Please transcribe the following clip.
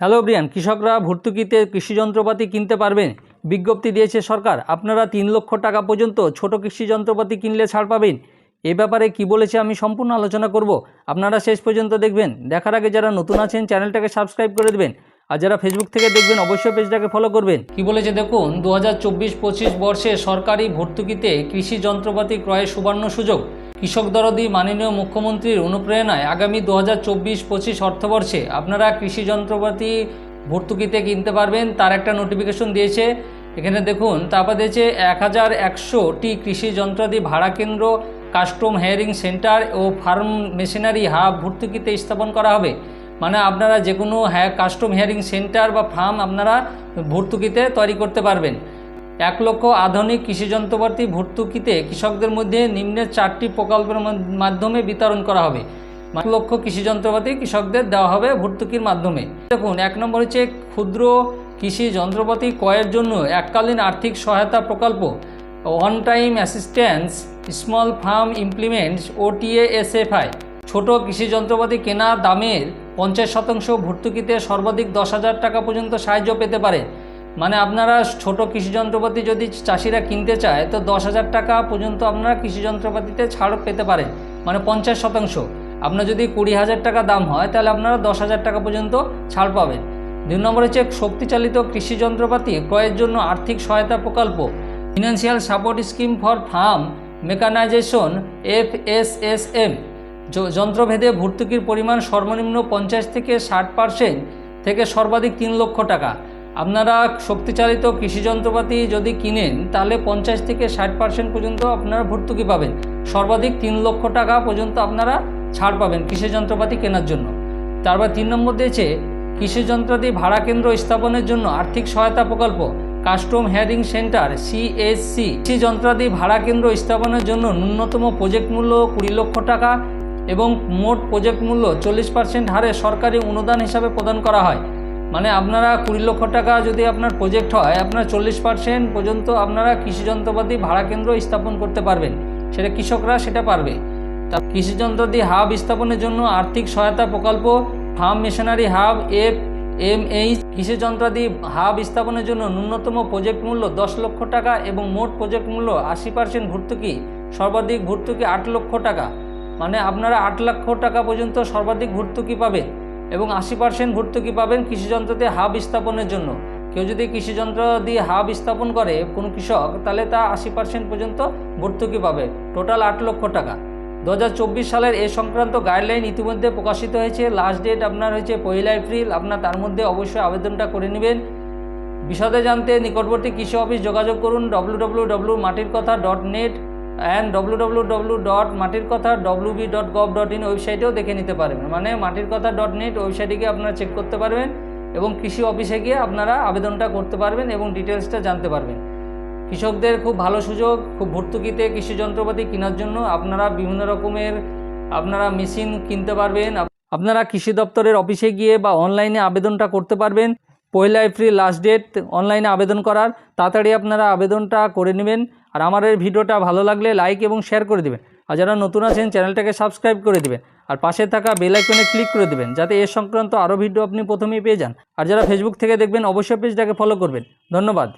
Hello Brian, কৃষকরা ভর্তুকিতে কৃষি যন্ত্রপাতি কিনতে পারবেন বিজ্ঞপ্তি দিয়েছে সরকার, আপনারা তিন লক্ষ টাকা পর্যন্ত ছোট কৃষি যন্ত্রপাতি কিনলে ছাড় পাবেন। এ ব্যাপারে কি বলেছে আমি সম্পূর্ণ আলোচনা করব। আপনারা শেষ পর্যন্ত দেখবেন। দেখার আগে যারা নতুন আছেন, চ্যানেলটাকে সাবস্ক্রাইব করে দেবেন। আর যারা ফেসবুক থেকে দেখবেন, অবশ্যই পেজটাকে ফলো করবেন। কি বলেছে দেখুন দু হাজার চব্বিশ বর্ষে সরকারি ভর্তুকিতে কৃষি যন্ত্রপাতি ক্রয়ের সুবর্ণ সুযোগ। কৃষক দরদি মাননীয় মুখ্যমন্ত্রীর অনুপ্রেরণায় আগামী দু হাজার চব্বিশ পঁচিশ অর্থবর্ষে আপনারা কৃষি যন্ত্রপাতি ভর্তুকিতে কিনতে পারবেন, তার একটা নোটিফিকেশন দিয়েছে। এখানে দেখুন, তারপর দিয়েছে এক হাজার একশোটি কৃষি যন্ত্রাদি ভাড়া কেন্দ্র কাস্টম হেয়ারিং সেন্টার ও ফার্ম মেশিনারি হাব ভর্তুকিতে স্থাপন করা হবে। মানে আপনারা যে কোনো হ্যাঁ কাস্টম হেয়ারিং সেন্টার বা ফার্ম আপনারা ভর্তুকিতে তৈরি করতে পারবেন। এক লক্ষ আধুনিক কৃষি যন্ত্রপাতি ভর্তুকিতে কৃষকদের মধ্যে নিম্নের চারটি প্রকল্পের মাধ্যমে বিতরণ করা হবে। এক লক্ষ কৃষি যন্ত্রপাতি কৃষকদের দেওয়া হবে ভর্তুকির মাধ্যমে। দেখুন, এক নম্বর হচ্ছে ক্ষুদ্র কৃষি যন্ত্রপাতি ক্রয়ের জন্য এককালীন আর্থিক সহায়তা প্রকল্প one time assistance small farm implements OTASFI ছোট কৃষি যন্ত্রপাতি কেনা দামের পঞ্চাশ শতাংশ ভর্তুকিতে সর্বাধিক দশ হাজার টাকা পর্যন্ত সাহায্য পেতে পারে। মানে আপনারা ছোট কৃষি যন্ত্রপাতি যদি চাষিরা কিনতে চায়, তো দশ হাজার টাকা পর্যন্ত আপনারা কৃষি যন্ত্রপাতিতে ছাড় পেতে পারেন মানে পঞ্চাশ শতাংশ। আপনার যদি কুড়ি হাজার টাকা দাম হয়, তাহলে আপনারা দশ হাজার টাকা পর্যন্ত ছাড় পাবেন। দুই নম্বর হচ্ছে শক্তিচালিত কৃষি যন্ত্রপাতি, ক্রয়ের জন্য আর্থিক সহায়তা প্রকল্প financial support scheme for farm mechanisation F S S M যন্ত্রভেদে ভর্তুকির পরিমাণ সর্বনিম্ন পঞ্চাশ থেকে ষাট পার্সেন্ট থেকে সর্বাধিক তিন লক্ষ টাকা। আপনারা শক্তিচালিত কৃষি যন্ত্রপাতি যদি কিনেন, তাহলে পঞ্চাশ থেকে ষাট পার্সেন্ট পর্যন্ত আপনারা ভর্তুকি পাবেন। সর্বাধিক তিন লক্ষ টাকা পর্যন্ত আপনারা ছাড় পাবেন কৃষি যন্ত্রপাতি কেনার জন্য। তারপর তিন নম্বর দিয়েছে, কৃষি যন্ত্রাদি ভাড়া কেন্দ্র স্থাপনের জন্য আর্থিক সহায়তা প্রকল্প, কাস্টম হেয়ারিং সেন্টার সিএসসি কৃষি যন্ত্রাদি ভাড়া কেন্দ্র স্থাপনের জন্য ন্যূনতম প্রজেক্ট মূল্য কুড়ি লক্ষ টাকা এবং মোট প্রজেক্ট মূল্য চল্লিশ পার্সেন্ট হারে সরকারি অনুদান হিসাবে প্রদান করা হয়। মানে আপনারা কুড়ি লক্ষ টাকা যদি আপনার প্রজেক্ট হয়, আপনার চল্লিশ পার্সেন্ট পর্যন্ত আপনারা কৃষি যন্ত্রপাতি ভাড়া কেন্দ্র স্থাপন করতে পারবেন। সেটা কৃষকরা সেটা পারবে। তা কৃষি যন্ত্রাদি হাব স্থাপনের জন্য আর্থিক সহায়তা প্রকল্প farm machinery hub F M H কৃষি যন্ত্রাদি হাব স্থাপনের জন্য ন্যূনতম প্রজেক্ট মূল্য দশ লক্ষ টাকা এবং মোট প্রজেক্ট মূল্য আশি পার্সেন্ট ভর্তুকি, সর্বাধিক ভর্তুকি আট লক্ষ টাকা। মানে আপনারা আট লক্ষ টাকা পর্যন্ত সর্বাধিক ভর্তুকি পাবেন। এবং আশি পার্সেন্ট ভর্তুকি পাবেন কৃষিযন্ত্রতে হাব স্থাপনের জন্য। কেউ যদি কৃষিযন্ত্র দিয়ে হাব স্থাপন করে কোনো কৃষক, তাহলে তা আশি পার্সেন্ট পর্যন্ত ভর্তুকি পাবে। টোটাল আট লক্ষ টাকা। দু হাজার চব্বিশ সালের এ সংক্রান্ত গাইডলাইন ইতিমধ্যে প্রকাশিত হয়েছে। লাস্ট ডেট আপনার হয়েছে পয়লা এপ্রিল। আপনার তার মধ্যে অবশ্যই আবেদনটা করে নেবেন। বিশদে জানতে নিকটবর্তী কৃষি অফিস যোগাযোগ করুন ডব্লু ডব্লু ডব্লু মাটির কথা dot net and W W W dot মাটির কথা W B dot gov dot in ওয়েবসাইটেও দেখে নিতে পারবেন। মানে মাটির কথা ডট নেট ওয়েবসাইটে গিয়ে আপনারা চেক করতে পারবেন এবং কৃষি অফিসে গিয়ে আপনারা আবেদনটা করতে পারবেন এবং ডিটেলসটা জানতে পারবেন। কৃষকদের খুব ভালো সুযোগ, খুব ভর্তুকিতে কৃষি যন্ত্রপাতি কেনার জন্য আপনারা বিভিন্ন রকমের আপনারা মেশিন কিনতে পারবেন। আপনারা কৃষি দপ্তরের অফিসে গিয়ে বা অনলাইনে আবেদনটা করতে পারবেন। পয়লা এপ্রিল লাস্ট ডেট অনলাইনে আবেদন করার। তাড়াতাড়ি আপনারা আবেদনটা করে নেবেন। আর আমার এই ভিডিওটা ভালো লাগলে লাইক এবং শেয়ার করে দেবেন। আর যারা নতুন আছেন, চ্যানেলটাকে সাবস্ক্রাইব করে দেবেন। আর পাশে থাকা বেল আইকনে ক্লিক করে দেবেন, যাতে এ সংক্রান্ত আরও ভিডিও আপনি প্রথমেই পেয়ে যান। আর যারা ফেসবুক থেকে দেখবেন, অবশ্যই পেজটাকে ফলো করবেন। ধন্যবাদ।